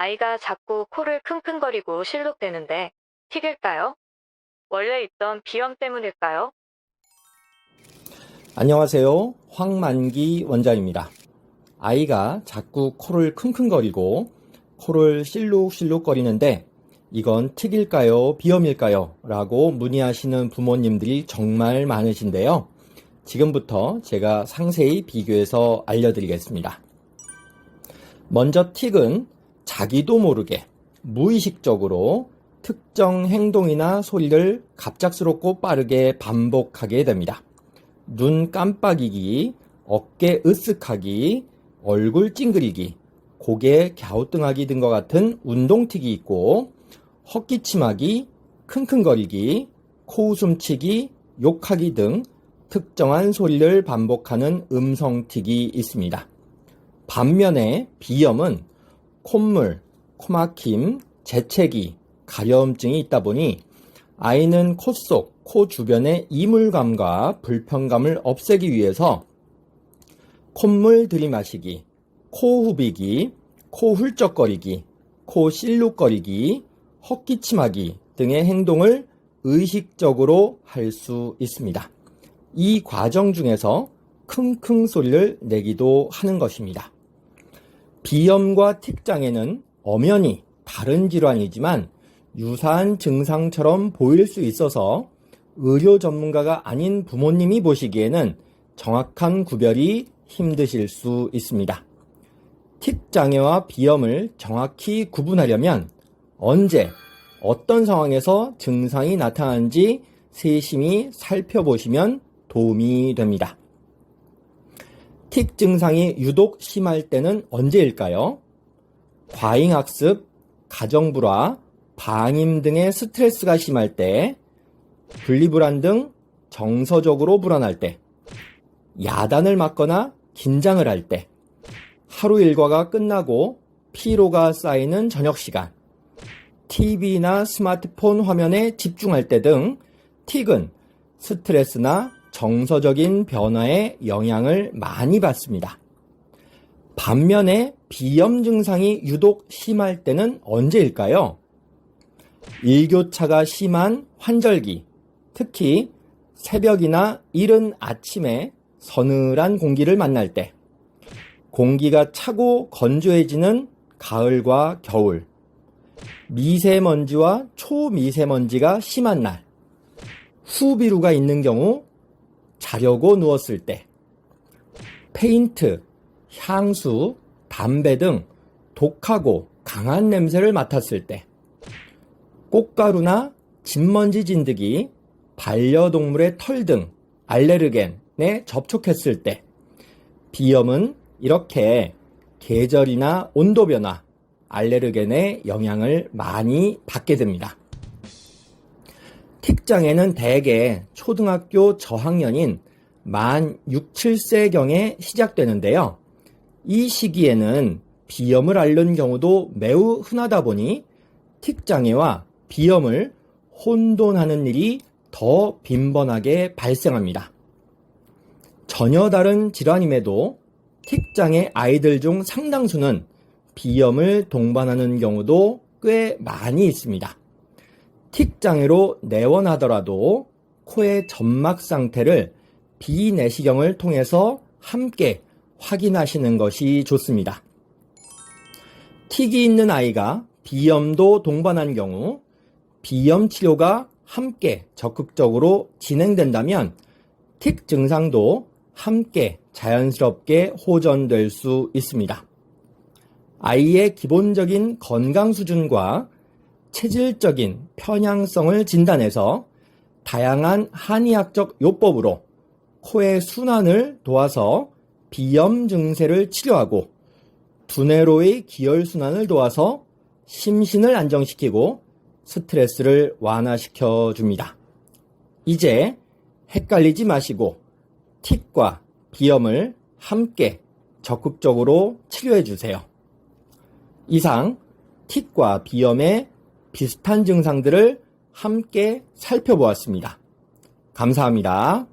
아이가 자꾸 코를 킁킁거리고 실룩대는데 틱일까요? 원래 있던 비염 때문일까요? 안녕하세요. 황만기 원장입니다. 아이가 자꾸 코를 킁킁거리고 코를 실룩실룩거리는데 이건 틱일까요? 비염일까요? 라고 문의하시는 부모님들이 정말 많으신데요. 지금부터 제가 상세히 비교해서 알려드리겠습니다. 먼저 틱은 자기도 모르게 무의식적으로 특정 행동이나 소리를 갑작스럽고 빠르게 반복하게 됩니다. 눈 깜빡이기, 어깨 으쓱하기, 얼굴 찡그리기, 고개 갸우뚱하기 등과 같은 운동틱이 있고 헛기침하기, 킁킁거리기, 코웃음치기, 욕하기 등 특정한 소리를 반복하는 음성틱이 있습니다. 반면에 비염은 콧물, 코막힘, 재채기, 가려움증이 있다 보니 아이는 코 속, 코 주변의 이물감과 불편감을 없애기 위해서 콧물 들이마시기, 코 후비기, 코 훌쩍거리기, 코 실룩거리기, 헛기침하기 등의 행동을 의식적으로 할 수 있습니다. 이 과정 중에서 킁킁 소리를 내기도 하는 것입니다. 비염과 틱장애는 엄연히 다른 질환이지만 유사한 증상처럼 보일 수 있어서 의료 전문가가 아닌 부모님이 보시기에는 정확한 구별이 힘드실 수 있습니다. 틱 장애와 비염을 정확히 구분하려면 언제, 어떤 상황에서 증상이 나타나는지 세심히 살펴보시면 도움이 됩니다. 틱 증상이 유독 심할 때는 언제일까요? 과잉학습, 가정불화, 방임 등의 스트레스가 심할 때, 분리불안 등 정서적으로 불안할 때, 야단을 맞거나 긴장을 할 때, 하루 일과가 끝나고 피로가 쌓이는 저녁 시간, TV나 스마트폰 화면에 집중할 때 등 틱은 스트레스나 정서적인 변화에 영향을 많이 받습니다. 반면에 비염 증상이 유독 심할 때는 언제일까요? 일교차가 심한 환절기, 특히 새벽이나 이른 아침에 서늘한 공기를 만날 때, 공기가 차고 건조해지는 가을과 겨울, 미세먼지와 초미세먼지가 심한 날, 후비루가 있는 경우 자려고 누웠을 때, 페인트, 향수, 담배 등 독하고 강한 냄새를 맡았을 때, 꽃가루나 진먼지 진드기, 반려동물의 털 등 알레르겐에 접촉했을 때, 비염은 이렇게 계절이나 온도 변화, 알레르겐의 영향을 많이 받게 됩니다. 틱장애는 대개 초등학교 저학년인 만 6, 7세경에 시작되는데요. 이 시기에는 비염을 앓는 경우도 매우 흔하다 보니 틱장애와 비염을 혼돈하는 일이 더 빈번하게 발생합니다. 전혀 다른 질환임에도 틱장애 아이들 중 상당수는 비염을 동반하는 경우도 꽤 많이 있습니다. 틱 장애로 내원하더라도 코의 점막 상태를 비내시경을 통해서 함께 확인하시는 것이 좋습니다. 틱이 있는 아이가 비염도 동반한 경우 비염 치료가 함께 적극적으로 진행된다면 틱 증상도 함께 자연스럽게 호전될 수 있습니다. 아이의 기본적인 건강 수준과 체질적인 편향성을 진단해서 다양한 한의학적 요법으로 코의 순환을 도와서 비염 증세를 치료하고 두뇌로의 기혈 순환을 도와서 심신을 안정시키고 스트레스를 완화시켜 줍니다. 이제 헷갈리지 마시고 틱과 비염을 함께 적극적으로 치료해 주세요. 이상 틱과 비염의 비슷한 증상들을 함께 살펴보았습니다. 감사합니다.